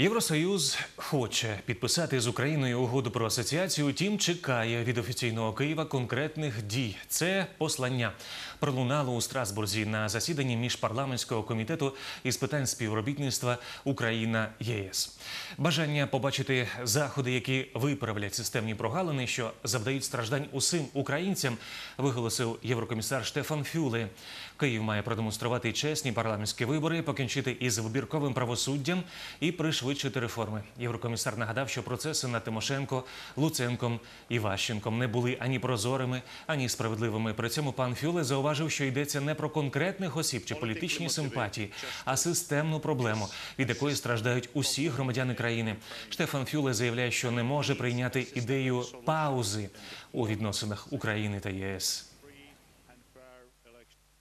Євросоюз хоче підписати з Україною угоду про асоціацію, утім чекає від офіційного Києва конкретних дій. Це послання пролунало у Страсбурзі на засіданні міжпарламентського комітету із питань співробітництва Україна ЄС. Бажання побачити заходи, які виправлять системні прогалини, що завдають страждань усім українцям, виголосив єврокомісар Штефан Фюле. Київ має продемонструвати чесні парламентські вибори, покінчити із вибірковим правосуддям і пришвидшити реформи. Єврокомісар нагадав, що процеси над Тимошенко, Луценком і Ващенком не були ані прозорими, ані справедливими. При цьому пан Фюле зауважив, що йдеться не про конкретних осіб чи політичні симпатії, а системну проблему, від якої страждають усі громадяни країни. Штефан Фюле заявляє, що не може прийняти ідею паузи у відносинах України та ЄС.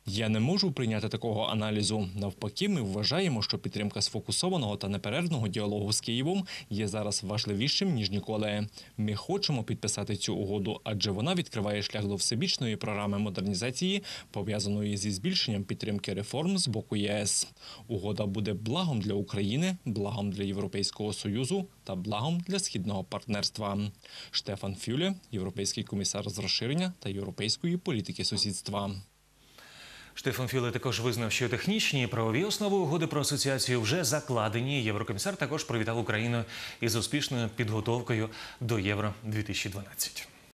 Я не можу прийняти такого аналізу. Навпаки, ми вважаємо, що підтримка сфокусованого та неперервного діалогу з Києвом є зараз важливішим ніж ніколи. Ми хочемо підписати цю угоду, адже вона відкриває шлях до всебічної програми модернізації, пов'язаної зі збільшенням підтримки реформ з боку ЄС. Угода буде благом для України, благом для Європейського союзу та благом для східного партнерства. Штефан Фюле, європейський комісар з розширення та європейської політики сусідства. Штефан Філе також визнав, що технічні і правові основи угоди про асоціацію вже закладені. Єврокомісар також привітав Україну із успішною підготовкою до Євро 2012